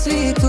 sweet.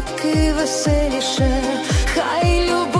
ріки веселіше, хай любов.